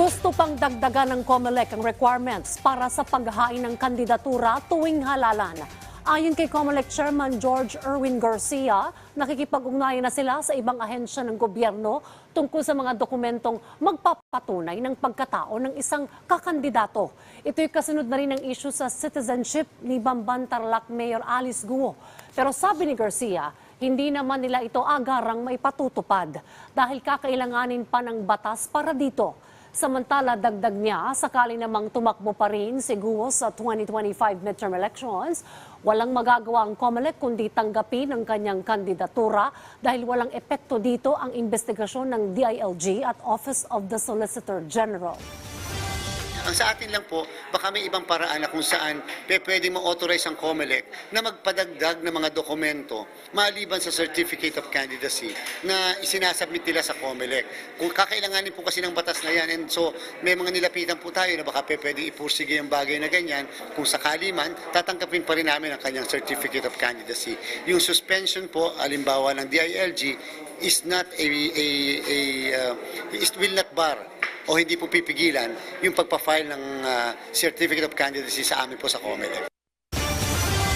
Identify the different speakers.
Speaker 1: Gusto pang dagdagan ng COMELEC ang requirements para sa paghain ng kandidatura tuwing halalan. Ayon kay COMELEC Chairman George Erwin Garcia, nakikipag-ugnayan na sila sa ibang ahensya ng gobyerno tungkol sa mga dokumentong magpapatunay ng pagkatao ng isang kakandidato. Ito'y kasunod na rin ng issue sa citizenship ni Bamban Tarlac Mayor Alice Guo. Pero sabi ni Garcia, hindi naman nila ito agarang maipatutupad dahil kakailanganin pa ng batas para dito. Samantala, dagdag niya, sakali namang tumakbo pa rin si Guo sa 2025 midterm elections, walang magagawa ang COMELEC kundi tanggapin ang kanyang kandidatura dahil walang epekto dito ang investigasyon ng DILG at Office of the Solicitor General.
Speaker 2: Ang sa atin lang po, baka may ibang paraan na kung saan pwede ma-authorize ang COMELEC na magpadagdag ng mga dokumento maliban sa Certificate of Candidacy na isinasubmit nila sa COMELEC. Kung kakailanganin po kasi ng batas na yan, and so may mga nilapitan po tayo na baka pwede ipursige yung bagay na ganyan. Kung sakali man, tatanggapin pa rin namin ang kanyang Certificate of Candidacy. Yung suspension po, alimbawa ng DILG, is not a, a, a uh, is, will not bar o hindi po pipigilan yung pagpa-file ng ah, Certificate of Candidacy sa amin po sa COMELEC.